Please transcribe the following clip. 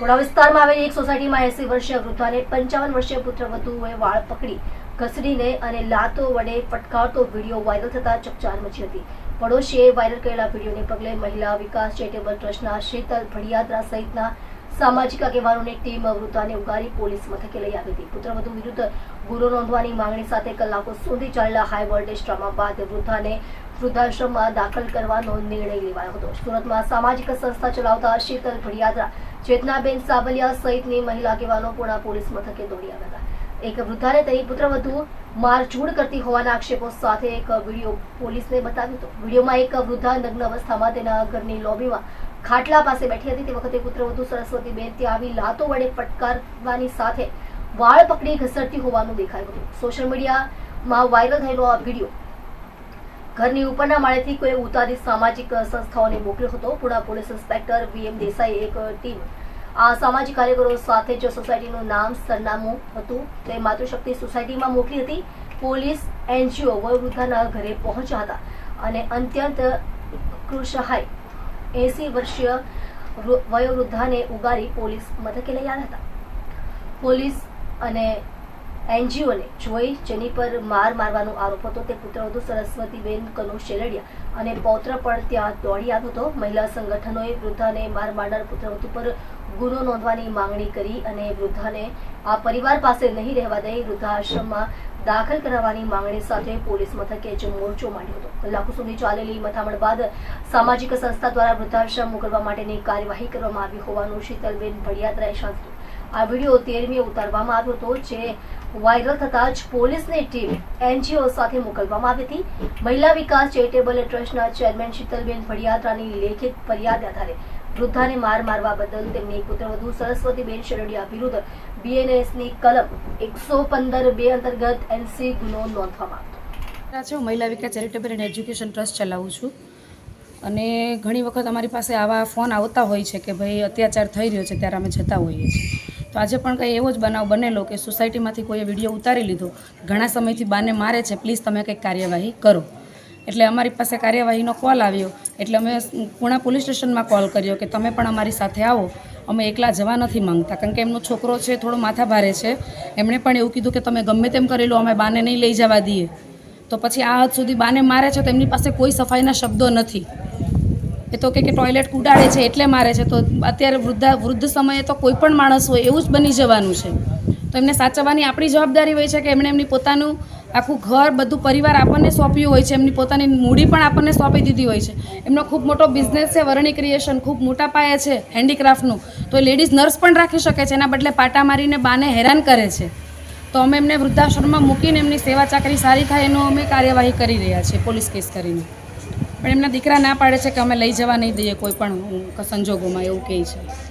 પુણા વિસ્તારમાં આવેલી એક સોસાયટીમાં એસી વર્ષીય વૃદ્ધાને પંચાવન વર્ષીય પુત્રવધુએ વાળ પકડી, ઘસડીને અને લાતો વડે ફટકારતો વીડિયો વાયરલ થતા ચકચાર મચી હતી. પડોશીએ વાયરલ કરેલા વિડીયોને પગલે મહિલા વિકાસ ચેરિટેબલ ટ્રસ્ટના શીતલ ભડિયાદરા સહિતના સામાજિક આગેવાનોની ટીમ વૃદ્ધાને ઉગારી પોલીસ મથકે લઈ આવી હતી. પુત્રવધુ વિરુદ્ધ ગુનો નોંધવાની માંગણી સાથે કલાકો સુધી ચાલેલા હાઈ વોલ્ટેજ ડ્રામા બાદ વૃદ્ધાને વૃદ્ધાશ્રમમાં દાખલ કરવાનો નિર્ણય લેવાયો હતો. સુરતમાં સામાજિક સંસ્થા ચલાવતા શીતલ ભડિયાદરા ચેતનાબેન સાબલિયા સહિતની મહિલા આગેવાનો પુણા પોલીસ મથકે દોડી આવ્યા હતા. એક વૃદ્ધાને તેની પુત્રવધુ મારઝૂડ કરતી હોવાના આક્ષેપો સાથે એક વીડિયો પોલીસને બતાવ્યો હતો. વિડીયોમાં એક વૃદ્ધા નગ્ન અવસ્થામાં તેના ઘરની લોબીમાં ખાટલા પાસે બેઠી હતી. તે વખતે પુત્રવધુ સરસ્વતીબેન ત્યાં આવી લાતો વડે ફટકારવાની સાથે વાળ પકડી ઘસરતી હોવાનું દેખાયું હતું. સોશિયલ મીડિયામાં વાયરલ થયેલો આ વીડિયો ઘરની ઉપરના માળેથી કોઈ ઉતારી સામાજિક સંસ્થાઓને મોકલ્યો હતો. Pune police inspector VM Desai એક ટીમ આ સામાજિક કાર્યકરો સાથે જો સોસાયટીનું નામ સરનામું હતું. તે માતૃશક્તિ સોસાયટીમાં મોકલી હતી. પોલીસ, એનજીઓ વયોવૃદ્ધાના ઘરે પહોંચ્યા હતા અને અત્યંત કૃષહાય એસી વર્ષીય વયોવૃદ્ધાને ઉગારી પોલીસ મથકે લઈ આવ્યા હતા. પોલીસ અને એનજીઓને જોઈ જેની પર માર મારવાનો આરોપ હતો. તે પુત્રવધુ સરસ્વતીબેન કનુ શેલડિયા અને પૌત્ર પણ ત્યાં દોડી આવ્યો હતો. મહિલા સંગઠનોએ વૃદ્ધાને માર મારનાર પુત્રવધુ પર ગુનો નોંધવાની માંગણી કરી અને વૃદ્ધાને આ પરિવાર પાસે નહીં રહેવા દઈ વૃદ્ધાશ્રમમાં દાખલ કરાવવાની માંગણી સાથે પોલીસ મથકે જ મોરચો માંડ્યો હતો. કલાકો સુધી ચાલેલી મથામણ બાદ સામાજિક સંસ્થા દ્વારા વૃદ્ધાશ્રમ મોકલવા માટેની કાર્યવાહી કરવામાં આવી હોવાનું શીતલબેન ભડિયાત્રાએ સાંભળ્યું આ વીડિયો તેરમીએ ઉતારવામાં આવ્યો હતો, જે વાયરલ થતા જ પોલીસની ટીમ એનજીઓ સાથે મોકલવામાં આવી હતી. મહિલા વિકાસ ચેરિટેબલ ટ્રસ્ટના ચેરમેન શીતલબેન ભડિયાત્રાની લેખિત ફરિયાદ આધારે વૃદ્ધાને માર મારવા બદલ તેમની પુત્રવધુ સરસ્વતીબેન શેરડિયા વિરુદ્ધ બીએનએસની કલમ એકસો પંદર બે અંતર્ગત એનસી ગુનો નોંધવામાં આવ્યો. Mahila Vikas charitable and education trust ચલાવું છું. અને ઘણી વખત અમારી પાસે આવા ફોન આવતા હોય છે કે ભાઈ અત્યાચાર થઈ રહ્યો છે, ત્યારે અમે જતા હોઈએ છીએ. તો આજે પણ કંઈ એવો જ બનાવ બનેલો કે સોસાયટીમાંથી કોઈએ વીડિયો ઉતારી લીધો. ઘણા સમયથી બાને મારે છે, પ્લીઝ તમે કંઈક કાર્યવાહી કરો. એટલે અમારી પાસે કાર્યવાહીનો કોલ આવ્યો. એટલે અમે પુણા પોલીસ સ્ટેશનમાં કોલ કર્યો કે તમે પણ અમારી સાથે આવો. અમે એકલા જવા નથી માંગતા. કારણ કે એમનો છોકરો છે, થોડો માથા ભારે છે. એમણે પણ એવું કીધું કે તમે ગમે તેમ કરી લો અમે બાને નહીં લઈ જવા દઈએ. તો પછી આ હદ સુધી બાને મારે છે તો એમની પાસે કોઈ સફાઈના શબ્દો નથી. એ તો કે ટોયલેટ કુડાડે છે એટલે મારે છે. તો અત્યારે વૃદ્ધા, વૃદ્ધ સમયે તો કોઈ પણ માણસ હોય એવું જ બની જવાનું છે. તો એમને સાચવવાની આપણી જવાબદારી હોય છે કે એમણે એમની પોતાનું આખું ઘર, બધું પરિવાર આપણને સોંપ્યું હોય છે. એમની પોતાની મૂડી પણ આપણને સોંપી દીધી હોય છે. એમનો ખૂબ મોટો બિઝનેસ છે, વરણી ક્રિએશન ખૂબ મોટા પાયે છે હેન્ડીક્રાફ્ટનું તો એ લેડીઝ નર્સ પણ રાખી શકે છે. એના બદલે પાટા મારીને બાને હેરાન કરે છે. તો અમે એમને વૃદ્ધાશ્રમમાં મૂકીને એમની સેવા ચાકરી સારી થાય એનો અમે કાર્યવાહી કરી રહ્યા છીએ, પોલીસ કેસ કરીને. પણ એમના દીકરા ના પાડે છે કે અમે લઈ જવા નહીં દઈએ કોઈ પણ સંજોગોમાં એવું કહે છે.